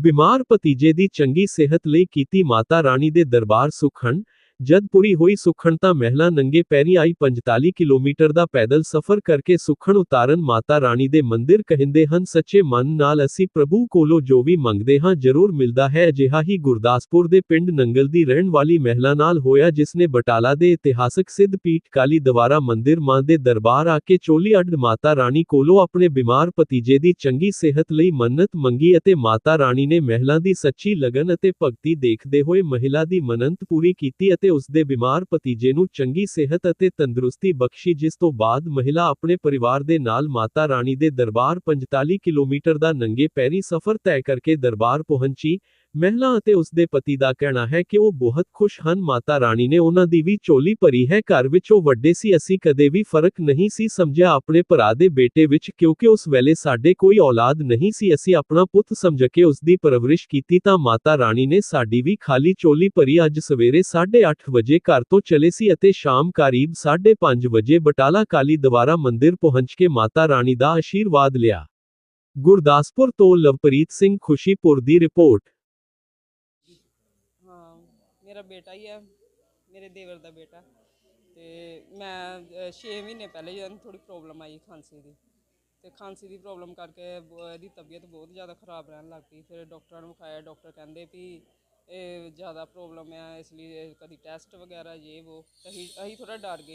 ਬਿਮਾਰ ਭਤੀਜੇ ਦੀ ਚੰਗੀ ਸਿਹਤ ਲਈ ਕੀਤੀ ਮਾਤਾ ਰਾਣੀ ਦੇ ਦਰਬਾਰ ਸੁਖਣ ਜਦ ਪੂਰੀ ਹੋਈ ਸੁਖਣ ਤਾਂ ਮਹਿਲਾ ਨੰਗੇ ਪੈਰੀ ਆਈ 45 ਕਿਲੋਮੀਟਰ ਦਾ ਪੈਦਲ ਸਫ਼ਰ ਕਰਕੇ ਸੁਖਣ ਉਤਾਰਨ ਮਾਤਾ ਰਾਣੀ ਦੇ ਮੰਦਿਰ ਕਹਿੰਦੇ ਹਨ, ਸੱਚੇ ਮਨ ਨਾਲ ਅਸੀਂ ਪ੍ਰਭੂ ਕੋਲੋਂ ਜੋ ਵੀ ਮੰਗਦੇ ਹਾਂ ਜ਼ਰੂਰ ਮਿਲਦਾ ਹੈ। ਅਜਿਹਾ ਹੀ ਗੁਰਦਾਸਪੁਰ ਦੇ ਪਿੰਡ ਨੰਗਲ ਦੀ ਰਹਿਣ ਵਾਲੀ ਮਹਿਲਾ ਨਾਲ ਹੋਇਆ, ਜਿਸ ਨੇ ਬਟਾਲਾ ਦੇ ਇਤਿਹਾਸਕ ਸਿੱਧ ਪੀਠ ਕਾਲੀ ਦਵਾਰਾ ਮੰਦਿਰ ਮਾਂ ਦੇ ਦਰਬਾਰ ਆ ਕੇ ਚੋਲੀ ਅੱਡ ਮਾਤਾ ਰਾਣੀ ਕੋਲੋਂ ਆਪਣੇ ਬਿਮਾਰ ਭਤੀਜੇ ਦੀ ਚੰਗੀ ਸਿਹਤ ਲਈ ਮੰਨਤ ਮੰਗੀ ਅਤੇ ਮਾਤਾ ਰਾਣੀ ਨੇ ਮਹਿਲਾ ਦੀ ਸੱਚੀ ਲਗਨ ਅਤੇ ਭਗਤੀ ਦੇਖਦੇ ਹੋਏ ਮਹਿਲਾ ਦੀ ਮੰਨਤ ਪੂਰੀ ਕੀਤੀ ਅਤੇ ਉਸ ਦੇ ਬਿਮਾਰ ਭਤੀਜੇ ਨੂੰ ਚੰਗੀ ਸਿਹਤ ਅਤੇ ਤੰਦਰੁਸਤੀ ਬਖਸ਼ੀ, ਜਿਸ ਤੋਂ ਬਾਅਦ ਮਹਿਲਾ ਆਪਣੇ ਪਰਿਵਾਰ ਦੇ ਨਾਲ ਮਾਤਾ ਰਾਣੀ ਦੇ ਦਰਬਾਰ 45 ਕਿਲੋਮੀਟਰ ਦਾ ਨੰਗੇ ਪੈਰੀ ਸਫ਼ਰ ਤੈਅ ਕਰਕੇ ਦਰਬਾਰ ਪਹੁੰਚੀ। ਮਹਿਲਾ ਅਤੇ ਉਸ ਦੇ ਪਤੀ ਦਾ ਕਹਿਣਾ ਹੈ ਕਿ ਉਹ ਬਹੁਤ ਖੁਸ਼ ਹਨ। ਮਾਤਾ ਰਾਣੀ ਨੇ ਉਹਨਾਂ ਦੀ ਵੀ ਚੋਲੀ ਭਰੀ ਹੈ। ਘਰ ਵਿੱਚ ਉਹ ਵੱਡੇ ਸੀ। ਅਸੀਂ ਕਦੇ ਵੀ ਫ਼ਰਕ ਨਹੀਂ ਸੀ ਸਮਝਿਆ ਆਪਣੇ ਭਰਾ ਦੇ ਬੇਟੇ ਵਿੱਚ ਕਿਉਂਕਿ ਉਸ ਵੇਲੇ ਸਾਡੇ ਕੋਈ ਔਲਾਦ ਨਹੀਂ ਸੀ। ਅਸੀਂ ਆਪਣਾ ਪੁੱਤ ਸਮਝ ਕੇ ਉਸ ਦੀ ਪਰਵਰਿਸ਼ ਕੀਤੀ ਤਾਂ ਮਾਤਾ ਰਾਣੀ ਨੇ ਸਾਡੀ ਵੀ ਖਾਲੀ ਚੋਲੀ ਭਰੀ ਅੱਜ ਸਵੇਰੇ 8:30 ਵਜੇ ਘਰ ਤੋਂ ਚਲੇ ਸੀ ਅਤੇ ਸ਼ਾਮ ਕਰੀਬ 5:30 ਵਜੇ ਬਟਾਲਾ ਕਾਲੀ ਦਵਾਰਾ ਮੰਦਿਰ ਪਹੁੰਚ ਕੇ ਮਾਤਾ ਰਾਣੀ ਦਾ ਆਸ਼ੀਰਵਾਦ ਲਿਆ। ਗੁਰਦਾਸਪੁਰ ਤੋਂ ਲਵਪ੍ਰੀਤ ਸਿੰਘ ਖੁਸ਼ੀਪੁਰ ਦੀ ਰਿਪੋਰਟ। ਹਾਂ ਮੇਰਾ ਬੇਟਾ ਹੀ ਹੈ ਮੇਰੇ ਦੇਵਰ ਦਾ ਬੇਟਾ। ਤੇ ਮੈਂ 6 ਮਹੀਨੇ ਪਹਿਲੇ ਜਦੋਂ ਥੋੜੀ ਪ੍ਰੋਬਲਮ ਆਈ ਖਾਂਸੀ ਦੀ। ਤੇ ਖਾਂਸੀ ਦੀ ਪ੍ਰੋਬਲਮ ਕਰਕੇ ਬ- ਇਹਦੀ ਤਬੀਅਤ ਬਹੁਤ ਜ਼ਿਆਦਾ ਖਰਾਬ ਰਹਿਣ ਲੱਗ ਪਈ। ਫਿਰ ਡਾਕਟਰਾਂ ਨੂੰ ਵਿਖਾਇਆ ਡਾਕਟਰ ਕਹਿੰਦੇ ਵੀ ਇਹ ਜ਼ਿਆਦਾ ਪ੍ਰੋਬਲਮ ਆ ਇਸ ਲਈ ਇਹ ਕਦੀ ਟੈਸਟ ਵਗੈਰਾ ਇਹ ਉਹ ਤੇ ਅਸੀਂ ਅਸੀਂ ਥੋੜਾ ਡਰ ਗਏ।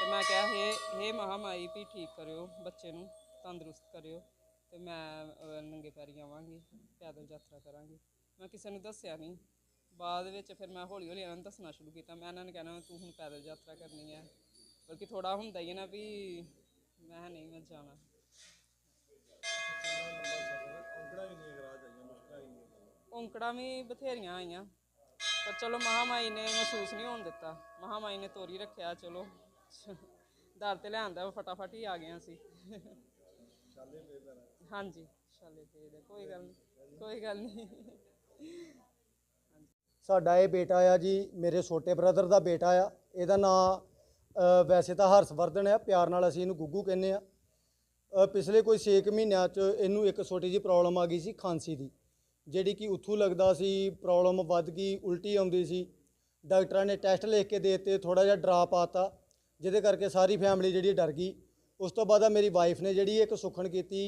ਤੇ ਮੈਂ ਕਿਹਾ ਹੇ ਹੇ ਮਹਾਮਾਈ ਵੀ ਠੀਕ ਕਰਿਓ ਬੱਚੇ ਨੂੰ ਤੰਦਰੁਸਤ ਕਰਿਓ। ਤੇ ਮੈਂ ਅਹ, ਨੰਗੇ ਪੈਰੀ ਆਵਾਂਗੀ ਪੈਦਲ ਯਾਤਰਾ ਕਰਾਂਗੀ। ਮੈਂ ਕਿਸੇ ਨੂੰ ਦੱਸਿਆ ਨਹੀਂ। ਬਾਅਦ ਵਿੱਚ ਫਿਰ ਮੈਂ ਹੌਲੀ ਹੌਲੀ ਇਹਨਾਂ ਨੂੰ ਦੱਸਣਾ ਸ਼ੁਰੂ ਕੀਤਾ। ਮੈਂ ਇਹਨਾਂ ਨੂੰ ਕਹਿਣਾ ਤੂੰ ਹੁਣ ਪੈਦਲ ਯਾਤਰਾ ਕਰਨੀ ਹੈ। ਬਲਕਿ ਥੋੜਾ ਹੁੰਦਾ ਹੀ ਹੈ ਨਾ ਵੀ ਮੈਂ ਨਹੀਂ ਮੈਂ ਜਾਣਾ। ਔਂਕੜਾਂ ਵੀ ਬਥੇਰੀਆਂ ਆਈਆਂ। ਪਰ ਚਲੋ ਮਹਾਮਾਈ ਨੇ ਮਹਿਸੂਸ ਨਹੀਂ ਹੋਣ ਦਿੱਤਾ। ਮਹਾਮਾਈ ਨੇ ਤੋਰੀ ਰੱਖਿਆ ਚਲੋ। ਦਰ ਤੇ ਲਿਆਂਦਾ ਫਟਾਫਟ ਹੀ ਆ ਗਿਆ ਸੀ। ਹਾਂਜੀ ਛਾਲੇ ਪੇ ਦੇ ਕੋਈ ਗੱਲ ਨਹੀਂ ਕੋਈ ਗੱਲ ਨਹੀਂ ਸਾਡਾ ਇਹ ਬੇਟਾ ਆ ਜੀ ਮੇਰੇ ਛੋਟੇ ਬ੍ਰਦਰ ਦਾ ਬੇਟਾ ਆ ਇਹਦਾ ਨਾਂ ਵੈਸੇ ਤਾਂ ਹਰਸ਼ਵਰਧਨ ਆ ਪਿਆਰ ਨਾਲ ਅਸੀਂ ਇਹਨੂੰ ਗੁੱਗੂ ਕਹਿੰਦੇ ਆ। ਅ, ਪਿਛਲੇ ਕੋਈ 6 ਮਹੀਨਿਆਂ 'ਚ ਇਹਨੂੰ ਇੱਕ ਛੋਟੀ ਜਿਹੀ ਪ੍ਰੋਬਲਮ ਆ ਗਈ ਸੀ ਖਾਂਸੀ ਦੀ ਜਿਹੜੀ ਕਿ ਉੱਥੋਂ ਲੱਗਦਾ ਸੀ ਪ੍ਰੋਬਲਮ ਵੱਧ ਗਈ ਉਲਟੀ ਆਉਂਦੀ ਸੀ। ਡਾਕਟਰਾਂ ਨੇ ਟੈਸਟ ਲਿਖ ਕੇ ਦੇ ਦਿੱਤੇ ਥੋੜਾ ਜਿਹਾ ਡਰਾਪ ਆਤਾ ਜਿਹਦੇ ਕਰਕੇ ਸਾਰੀ ਫੈਮਿਲੀ ਜਿਹੜੀ ਡਰ ਗਈ। ਉਸ ਤੋਂ ਬਾਅਦ ਮੇਰੀ ਵਾਈਫ ਨੇ ਜਿਹੜੀ ਇੱਕ ਸੁਖਣ ਕੀਤੀ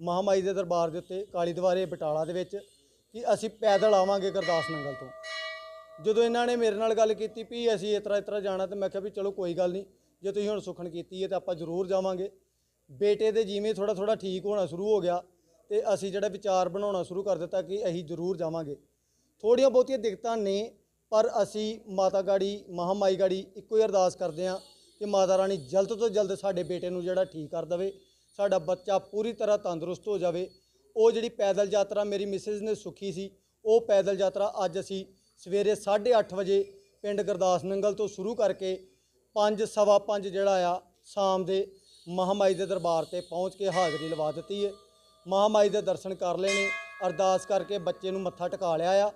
ਮਹਾਮਾਈ ਦੇ ਦਰਬਾਰ ਦੇ ਉੱਤੇ ਕਾਲੀ ਦਵਾਰੇ ਬਟਾਲਾ ਦੇ ਵਿੱਚ ਕਿ ਅਸੀਂ ਪੈਦਲ ਆਵਾਂਗੇ ਗੁਰਦਾਸ ਨੰਗਲ ਤੋਂ। ਜਦੋਂ ਇਹਨਾਂ ਨੇ ਮੇਰੇ ਨਾਲ ਗੱਲ ਕੀਤੀ, ਵੀ ਅਸੀਂ ਇਸ ਤਰ੍ਹਾਂ ਇਸ ਤਰ੍ਹਾਂ ਜਾਣਾ, ਤੇ ਮੈਂ ਕਿਹਾ ਵੀ ਚਲੋ ਕੋਈ ਗੱਲ ਨਹੀਂ, ਜੇ ਤੁਸੀਂ ਹੁਣ ਸੁਖਣ ਕੀਤੀ ਹੈ, ਤਾਂ ਆਪਾਂ ਜ਼ਰੂਰ ਜਾਵਾਂਗੇ। ਬੇਟੇ ਦੇ ਜਿਵੇਂ ਥੋੜਾ ਥੋੜਾ ਠੀਕ ਹੋਣਾ ਸ਼ੁਰੂ ਹੋ ਗਿਆ, ਤੇ ਅਸੀਂ ਜਿਹੜਾ ਵਿਚਾਰ ਬਣਾਉਣਾ ਸ਼ੁਰੂ ਕਰ ਦਿੱਤਾ ਕਿ ਅਸੀਂ ਜ਼ਰੂਰ ਜਾਵਾਂਗੇ। ਥੋੜੀਆਂ ਬਹੁਤੀਆਂ ਦਿੱਕਤਾਂ ਨੇ, ਪਰ ਅਸੀਂ ਮਾਤਾ ਗਾੜੀ, ਮਹਾਮਾਈ ਗਾੜੀ ਇੱਕੋ ਹੀ ਅਰਦਾਸ ਕਰਦੇ ਹਾਂ ਕਿ ਮਾਤਾ ਰਾਣੀ ਜਲਦ ਤੋਂ ਜਲਦ ਸਾਡੇ ਬੇਟੇ ਨੂੰ ਜਿਹੜਾ ਠੀਕ ਕਰ ਦੇਵੇ, ਸਾਡਾ ਬੱਚਾ ਪੂਰੀ ਤਰ੍ਹਾਂ ਤੰਦਰੁਸਤ ਹੋ ਜਾਵੇ ਉਹ ਜਿਹੜੀ ਪੈਦਲ ਯਾਤਰਾ ਮੇਰੀ ਮਿਸਿਸ ਨੇ ਸੁਖੀ ਸੀ, ਉਹ ਪੈਦਲ ਯਾਤਰਾ ਅੱਜ ਅਸੀਂ ਸਵੇਰੇ 8:30 ਵਜੇ ਪਿੰਡ ਗੁਰਦਾਸ ਨੰਗਲ ਤੋਂ ਸ਼ੁਰੂ ਕਰਕੇ 5 ਸਵਾ 5 ਜਿਹੜਾ ਆ, ਸ਼ਾਮ ਦੇ ਮਹਾਮਾਈ ਦੇ ਦਰਬਾਰ ਤੇ ਪਹੁੰਚ ਕੇ ਹਾਜ਼ਰੀ ਲਵਾ ਦਿੱਤੀ ਹੈ। ਮਹਾਮਾਈ ਦੇ ਦਰਸ਼ਨ ਕਰ ਲਏ ਨੇ, ਅਰਦਾਸ ਕਰਕੇ ਬੱਚੇ ਨੂੰ ਮੱਥਾ ਟਿਕਾ ਲਿਆ ਆ।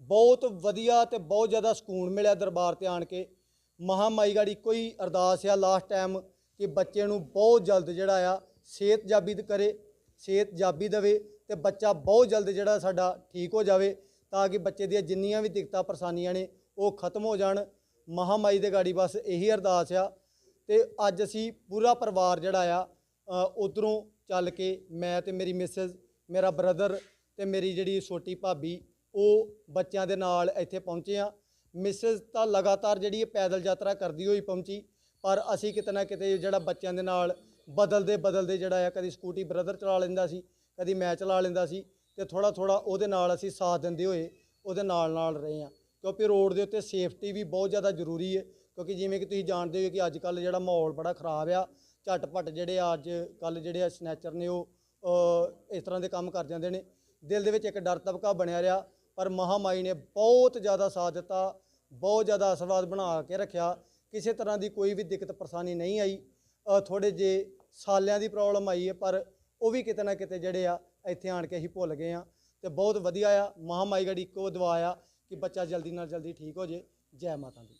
ਬਹੁਤ ਵਧੀਆ ਤੇ ਬਹੁਤ ਜ਼ਿਆਦਾ ਸਕੂਨ ਮਿਲਿਆ ਦਰਬਾਰ ਤੇ ਆਣ ਕੇ। ਮਹਾਮਾਈ ਗਾੜੀ ਕੋਈ ਅਰਦਾਸ ਆ ਲਾਸਟ ਟਾਈਮ ਕਿ ਬੱਚੇ ਨੂੰ ਬਹੁਤ ਜਲਦ ਜਿਹੜਾ ਆ ਸਿਹਤ ਜਾਬੀ ਕਰੇ। ਸਿਹਤ ਜਾਬੀ ਦੇਵੇ ਤੇ ਬੱਚਾ ਬਹੁਤ ਜਲਦ ਜਿਹੜਾ ਸਾਡਾ ਠੀਕ ਹੋ ਜਾਵੇ, ਤਾਂ ਕਿ ਬੱਚੇ ਦੀਆਂ ਜਿੰਨੀਆਂ ਵੀ ਦਿੱਕਤਾਂ, ਪਰੇਸ਼ਾਨੀਆਂ ਨੇ, ਉਹ ਖਤਮ ਹੋ ਜਾਣ। ਮਹਾਮਾਈ ਦੇ ਗਾੜੀ ਬਸ ਇਹੀ ਅਰਦਾਸ ਆ ਤੇ ਅੱਜ ਅਸੀਂ ਪੂਰਾ ਪਰਿਵਾਰ ਜਿਹੜਾ ਆ ਉਧਰੋਂ ਚੱਲ ਕੇ ਮੈਂ ਤੇ ਮੇਰੀ ਮਿਸਿਸ, ਮੇਰਾ ਬ੍ਰਦਰ ਤੇ ਮੇਰੀ ਜਿਹੜੀ ਛੋਟੀ ਭਾਬੀ, ਉਹ ਬੱਚਿਆਂ ਦੇ ਨਾਲ ਇੱਥੇ ਪਹੁੰਚੇ ਆ ਮਿਸਿਸ ਤਾਂ ਲਗਾਤਾਰ ਜਿਹੜੀ ਇਹ ਪੈਦਲ ਯਾਤਰਾ ਕਰਦੀ ਹੋਈ ਪਹੁੰਚੀ, ਪਰ ਅਸੀਂ ਕਿਤੇ ਨਾ ਕਿਤੇ ਜਿਹੜਾ ਬੱਚਿਆਂ ਦੇ ਨਾਲ ਬਦਲਦੇ ਬਦਲਦੇ ਜਿਹੜਾ ਆ, ਕਦੀ ਸਕੂਟੀ ਬ੍ਰਦਰ ਚਲਾ ਲੈਂਦਾ ਸੀ, ਕਦੀ ਮੈਂ ਚਲਾ ਲੈਂਦਾ ਸੀ ਤੇ ਥੋੜਾ ਥੋੜਾ ਉਹਦੇ ਨਾਲ ਅਸੀਂ ਸਾਥ ਦਿੰਦੇ ਹੋਏ ਉਹਦੇ ਨਾਲ ਨਾਲ ਰਹੇ ਆ ਕਿਉਂਕਿ ਰੋਡ ਦੇ ਉੱਤੇ ਸੇਫਟੀ ਵੀ ਬਹੁਤ ਜ਼ਿਆਦਾ ਜ਼ਰੂਰੀ ਹੈ, ਕਿਉਂਕਿ ਜਿਵੇਂ ਕਿ ਤੁਸੀਂ ਜਾਣਦੇ ਹੋ ਕਿ ਅੱਜ ਕੱਲ ਜਿਹੜਾ ਮਾਹੌਲ ਬੜਾ ਖਰਾਬ ਆ, ਝਟਪਟ ਜਿਹੜੇ ਆ ਅੱਜ ਕੱਲ ਜਿਹੜੇ ਆ ਸਨੈਚਰ ਨੇ ਉਹ ਇਸ ਤਰ੍ਹਾਂ ਦੇ ਕੰਮ ਕਰ ਜਾਂਦੇ ਨੇ। ਦਿਲ ਦੇ ਵਿੱਚ ਇੱਕ ਡਰ ਤਬਕਾ ਬਣਿਆ ਰਿਹਾ, ਪਰ ਮਹਾਮਾਈ ਨੇ ਬਹੁਤ ਜ਼ਿਆਦਾ ਸਾਥ ਦਿੱਤਾ, ਬਹੁਤ ਜ਼ਿਆਦਾ ਆਸ਼ੀਰਵਾਦ ਬਣਾ ਕੇ ਰੱਖਿਆ। ਕਿਸੇ ਤਰ੍ਹਾਂ ਦੀ ਕੋਈ ਵੀ ਦਿੱਕਤ ਪਰੇਸ਼ਾਨੀ ਨਹੀਂ ਆਈ। ਥੋੜੇ ਜੇ ਸਾਲਿਆਂ ਦੀ ਪ੍ਰੋਬਲਮ ਆਈ ਹੈ, ਪਰ ਉਹ ਵੀ ਕਿਤੇ ਨਾ ਕਿਤੇ ਜਿਹੜੇ ਆ, ਇੱਥੇ ਆਣ ਕੇ ਅਸੀਂ ਭੁੱਲ ਗਏ ਆ ਤੇ ਬਹੁਤ ਵਧੀਆ ਆ, ਮਹਾਮਾਈ ਗੜੀ ਇੱਕੋ ਦੁਆ ਆ ਕਿ ਬੱਚਾ ਜਲਦੀ ਨਾਲ ਜਲਦੀ ਠੀਕ ਹੋ ਜੇ। ਜੈ ਮਾਤਾ ਦੀ।